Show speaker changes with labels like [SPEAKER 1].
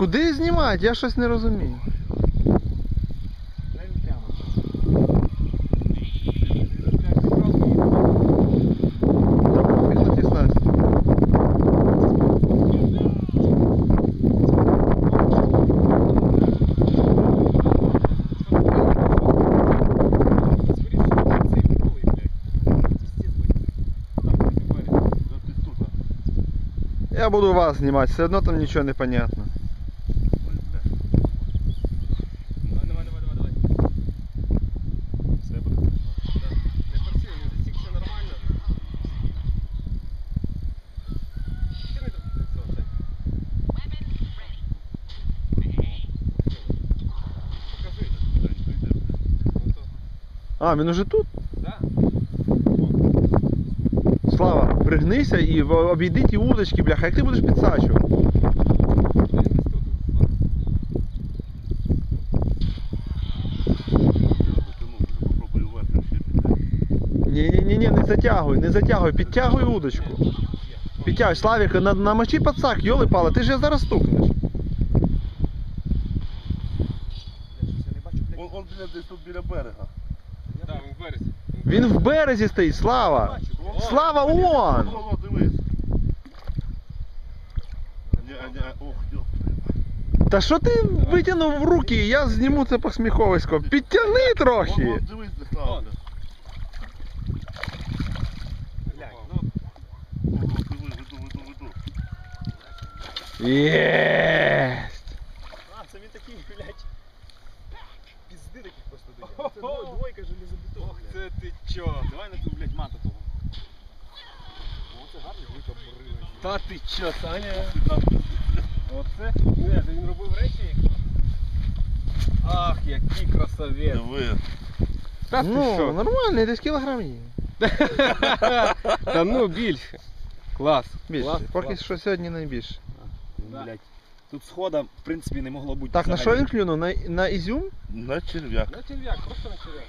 [SPEAKER 1] куди знімати? Я щось не розумію.
[SPEAKER 2] Дай він прямо.
[SPEAKER 1] Та пофіг на ті снасті. Я буду вас знімати, все одно там нічого не понятно. А, він уже тут?
[SPEAKER 2] да.
[SPEAKER 1] Слава, пригнися і обійди ті удочки, бляха, як ти будеш підсачувати?
[SPEAKER 2] Він десь тут.
[SPEAKER 1] Ні, ні, ні, ні, не затягуй, не затягуй, підтягуй удочку. Підтягуй, Славік, на, намочи пацак, йоли пали, ти ж я зараз стукнеш.
[SPEAKER 3] Он, он блядь, десь тут біля берега.
[SPEAKER 2] Да, він в березі.
[SPEAKER 1] Він в березі стоїть, Слава! Слава, он! Та що ти витягнув руки, я зніму це посміховисько. Підтягни трохи.
[SPEAKER 3] дивись, де стало.
[SPEAKER 2] Вон. Глянь, ну,
[SPEAKER 3] Вон, вон, Дивись, веду, веду, веду.
[SPEAKER 1] Єсть!
[SPEAKER 2] А, це він такий, блядь. Пізди таких просто дає. Це дво- двойка железобетон. Ох, це ти чо? Давай на ту, блядь, мата того. О, це гарний двойка бурина. Та ти чо, Саня? Оце? Не, він робив речі. Ах, який красавець.
[SPEAKER 3] Диви.
[SPEAKER 2] Та
[SPEAKER 1] Ну, нормально, десь кілограм є.
[SPEAKER 2] Та ну більше. Клас.
[SPEAKER 1] Більше.
[SPEAKER 2] Клас,
[SPEAKER 1] Поки
[SPEAKER 2] клас.
[SPEAKER 1] що сьогодні найбільше.
[SPEAKER 2] Да.
[SPEAKER 4] Тут схода, в принципі, не могло бути.
[SPEAKER 1] Так, на що
[SPEAKER 4] взагалі.
[SPEAKER 1] він клюнув? На, на ізюм?
[SPEAKER 3] На черв'як.
[SPEAKER 2] На черв'як, просто на черв'як.